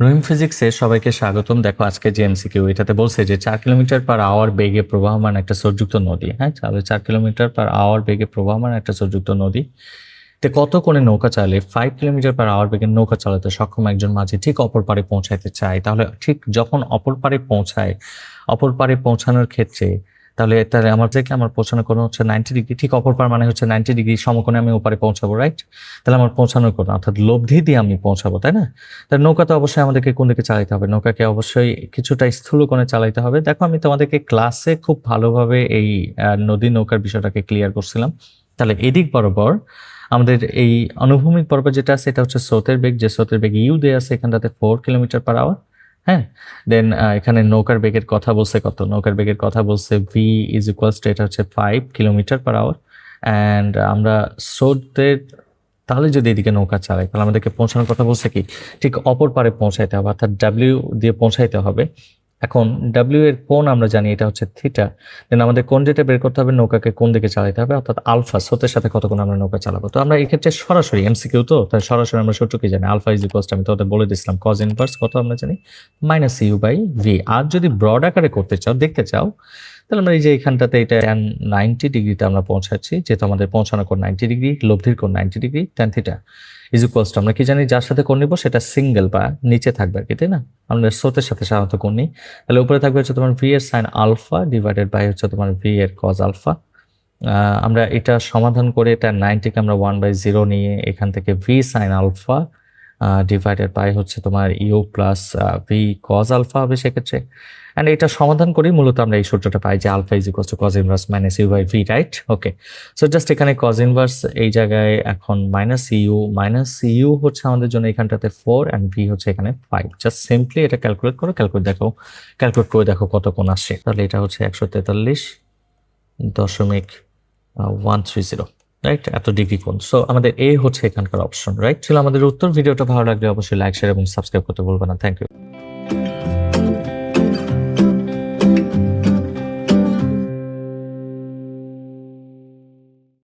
রহিম ফিজিক্সে সবাইকে স্বাগতম। দেখো, আজকে যে এমসিকিউ এটাতে বলছে যে চার কিলোমিটার পার আওয়ার বেগে প্রবাহমান একটা সরযুক্ত নদী। হ্যাঁ তাহলে চার কিলোমিটার পার আওয়ার বেগে প্রবাহমান একটা সরযুক্ত নদী। তে কত কোণে নৌকা চালে? ফাইভ কিলোমিটার পার আওয়ার বেগে নৌকা চালাতে সক্ষম একজন মাঝি ঠিক অপর পারে পৌঁছাইতে চায়। তাহলে ঠিক যখন অপর পারে পৌঁছায়, অপর পারে পৌঁছানোর ক্ষেত্রে তাহলে তাহলে আমার থেকে আমার পৌঁছানোর কোনো হচ্ছে নাইনটি ডিগ্রি ঠিক অপর পার মানে হচ্ছে নাইনটি ডিগ্রি সমকোণে আমি ওপারে পৌঁছাবো রাইট তাহলে আমার পৌঁছানোর কোনো, অর্থাৎ লব্ধি দিয়ে আমি পৌঁছাবো, তাই না? তার নৌকা তো অবশ্যই আমাদেরকে কোন দিকে চালাতে হবে? নৌকাকে অবশ্যই কিছুটা স্থূল কোণে চালাতে হবে। দেখো, আমি তোমাদেরকে ক্লাসে খুব ভালোভাবে এই নদী নৌকার বিষয়টাকে ক্লিয়ার করছিলাম। তাহলে এদিক বরাবর আমাদের এই অনুভূমিক বরাবর যেটা আছে, এটা হচ্ছে স্রোতের বেগ। যে স্রোতের বেগ ইউ দেওয়া আছে এখানটাতে ফোর কিলোমিটার পার আওয়ার হ্যাঁ দেন এখানে নৌকার বেগের কথা বলছে কত? নৌকার বেগের কথা বলছে ভি ইজ ইকুয়ালস টু এটা হচ্ছে five kilometre per hour and আমরা স্রোতের, তাহলে যদি এদিকে নৌকা চালাই, তাহলে আমাদেরকে পৌঁছানোর কথা বলছে কি? ঠিক অপর পারে পৌঁছাইতে হবে, অর্থাৎ ডাব্লিউ দিয়ে পৌঁছাইতে হবে। এখন ডাব্লিউ এর কোন আমরা জানি, এটা হচ্ছে থিটা দেন আমাদের কোন যেটা বের করতে হবে, নৌকাকে কোন দিকে চালাতে হবে, অর্থাৎ আলফা, স্রোতের সাথে কতক্ষণ আমরা নৌকা চালাবো। তো আমরা এক্ষেত্রে ক্ষেত্রে সরাসরি এমসিকিউ তো, তাই সরাসরি আমরা সূত্রকে জানি? আলফা ইজ ইকোয়াল আমি তোদের বলে দিয়েছিলাম কজ ইনভার্স কত আমরা জানি? মাইনাস ইউ বাই ভি আর যদি ব্রড আকারে করতে চাও, দেখতে চাও তাহলে আমরা এই যে এখানটাতে এটা ট্যান নাইনটি ডিগ্রিতে আমরা পৌঁছাচ্ছি, যেহেতু আমাদের পৌঁছানোর কোণ নাইনটি ডিগ্রি লব্ধির কোণ ninety degree tan theta is equals to আমরা কি জানি যার সাথে কোণ নিব সেটা সিঙ্গেল বা নিচে থাকবে আর কি তাই না? আমরা স্রোতের সাথে সাধারণত কোণ নিই। তাহলে উপরে থাকবে হচ্ছে তোমার ভি এর সাইন আলফা ডিভাইডেড বাই হচ্ছে তোমার ভি এর কজ আলফা আমরা এটা সমাধান করে এটা নাইনটিকে আমরা ওয়ান বাই জিরো নিয়ে এখান থেকে v sine alpha divided by হচ্ছে তোমার u plus v cos alpha হবে সেক্ষেত্রে। অ্যান্ড এটা সমাধান করেই মূলত আমরা এই সূত্রটা পাই যে alpha is equal to cos inverse minus u by v right okay so just এখানে কজ ইনভার্স এই জায়গায় এখন মাইনাস ইউ মাইনাস ইউ হচ্ছে আমাদের জন্য এখানটাতে ফোর অ্যান্ড ভি হচ্ছে এখানে ফাইভ জাস্ট সিম্পলি এটা ক্যালকুলেট করো ক্যালকুলেট দেখো ক্যালকুলেট করে দেখো কত কোন আসে। তাহলে এটা হচ্ছে একশো তেতাল্লিশ দশমিক ওয়ান থ্রি জিরো রাইট এত ডিগ্রি কোণ সো আমাদের এ হচ্ছে এখানকার অপশন রাইট ছিল আমাদের উত্তর। ভিডিওটা ভালো লাগলে অবশ্যই লাইক শেয়ার এবং সাবস্ক্রাইব করতে বলব না। Thank you